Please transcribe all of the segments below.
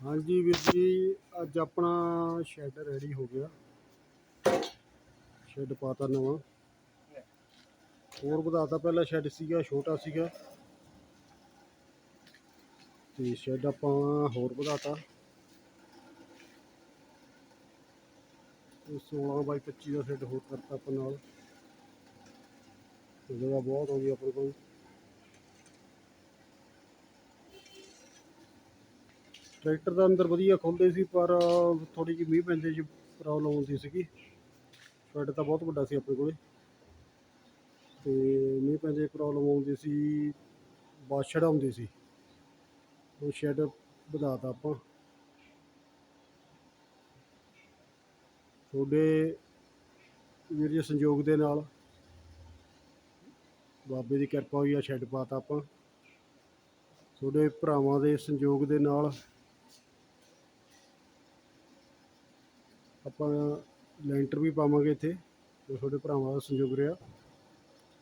ਹਾਂਜੀ ਵੀਰ ਜੀ, ਅੱਜ ਆਪਣਾ ਸ਼ੈੱਡ ਰੈਡੀ ਹੋ ਗਿਆ। ਸ਼ੈੱਡ ਪਾਤਾ ਨਵਾਂ। ਹੋਰ ਵਧਾਤਾ ਪਹਿਲਾਂ ਸ਼ੈੱਡ ਸੀਗਾ, ਛੋਟਾ ਸੀਗਾ। ਤੇ ਸ਼ੈੱਡ ਆਪਾਂ ਹੋਰ ਵਧਾਤਾ ਤੇ। 16 ਬਾਈ 25 ਦਾ ਸ਼ੈੱਡ ਹੋਰ ਕਰਤਾ ਆਪਾਂ ਨਾਲ। ਜਗ੍ਹਾ ਬਹੁਤ ਹੋ ਗਈ ਆਪਣੇ ਕੋਲ ਟਰੈਕਟਰ ਦਾ ਅੰਦਰ ਵਧੀਆ ਖੁੱਲਦੇ ਸੀ, ਪਰ ਥੋੜੀ ਜਿਹੀ ਮੀਂਹ ਪੈਂਦੇ ਚ ਪ੍ਰੋਬਲਮ ਆਉਂਦੀ ਸੀਗੀ। ਸ਼ੈੱਡ ਤਾਂ ਬਹੁਤ ਵੱਡਾ ਸੀ ਆਪਣੇ ਕੋਲੇ। ਤੇ ਮੀਂਹ ਪੈਂਦੇ ਪ੍ਰੋਬਲਮ ਆਉਂਦੀ ਸੀ ਬਾਛੜ ਆਉਂਦੀ ਸੀ। ਉਹ ਸ਼ੈੱਡ ਵਧਾਤਾ ਆਪਾਂ। ਤੁਹਾਡੇ ਵੀਰ ਜੀ ਸੰਯੋਗ ਦੇ ਨਾਲ ਬਾਬੇ ਦੀ ਕਿਰਪਾ ਹੋਈ ਆ ਸ਼ੈੱਡ ਪਾਤਾ ਆਪਾਂ। ਤੁਹਾਡੇ ਭਰਾਵਾਂ ਦੇ ਸੰਯੋਗ ਦੇ ਨਾਲ ਆਪਾਂ ਲੈਂਟਰ ਵੀ ਪਾਵਾਂਗੇ ਇੱਥੇ, ਜੋ ਤੁਹਾਡੇ ਭਰਾਵਾਂ ਦਾ ਸੰਯੋਗ ਰਿਹਾ।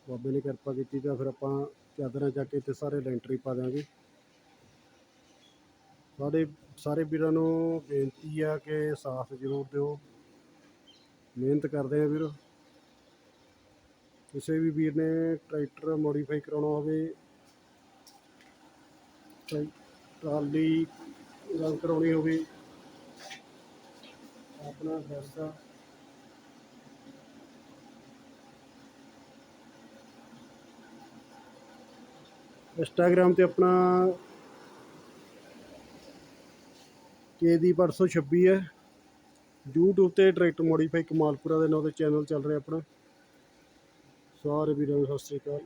ਬਾਬੇ ਨੇ ਕਿਰਪਾ ਕੀਤੀ ਤਾਂ ਫਿਰ ਆਪਾਂ ਚਾਦਰਾਂ ਚੱਕ ਕੇ ਇੱਥੇ ਸਾਰੇ ਲੈਂਟਰ ਹੀ ਪਾ ਦਿਆਂਗੇ। ਸਾਡੇ ਸਾਰੇ ਵੀਰਾਂ ਨੂੰ ਬੇਨਤੀ ਆ ਕਿ ਸਾਥ ਜ਼ਰੂਰ ਦਿਓ। ਮਿਹਨਤ ਕਰਦੇ ਆ ਵੀਰ। ਕਿਸੇ ਵੀ ਵੀਰ ਨੇ ਟਰੈਕਟਰ ਮੋਡੀਫਾਈ ਕਰਾਉਣਾ ਹੋਵੇ ਟਰੈ- ਟਰਾਲੀ ਰੰਗ ਕਰਾਉਣੀ ਹੋਵੇ ਆਪਣਾ ਐਡਰੈਸ ਆ ਇੰਸਟਾਗ੍ਰਾਮ ਤੇ ਆਪਣਾ ਕੇਦੀਪ 826 ਹੈ। YouTube ਤੇ ਟਰੈਕਟਰ ਮੋਡੀਫਾਈ ਕਮਾਲਪੁਰਾ ਦੇ ਨਾਂ ਤੇ ਚੈਨਲ ਚੱਲ ਰਿਹਾ ਆਪਣਾ। ਸਾਰੇ ਵੀਰਾਂ ਨੂੰ ਸਤਿ ਸ੍ਰੀ ਅਕਾਲ।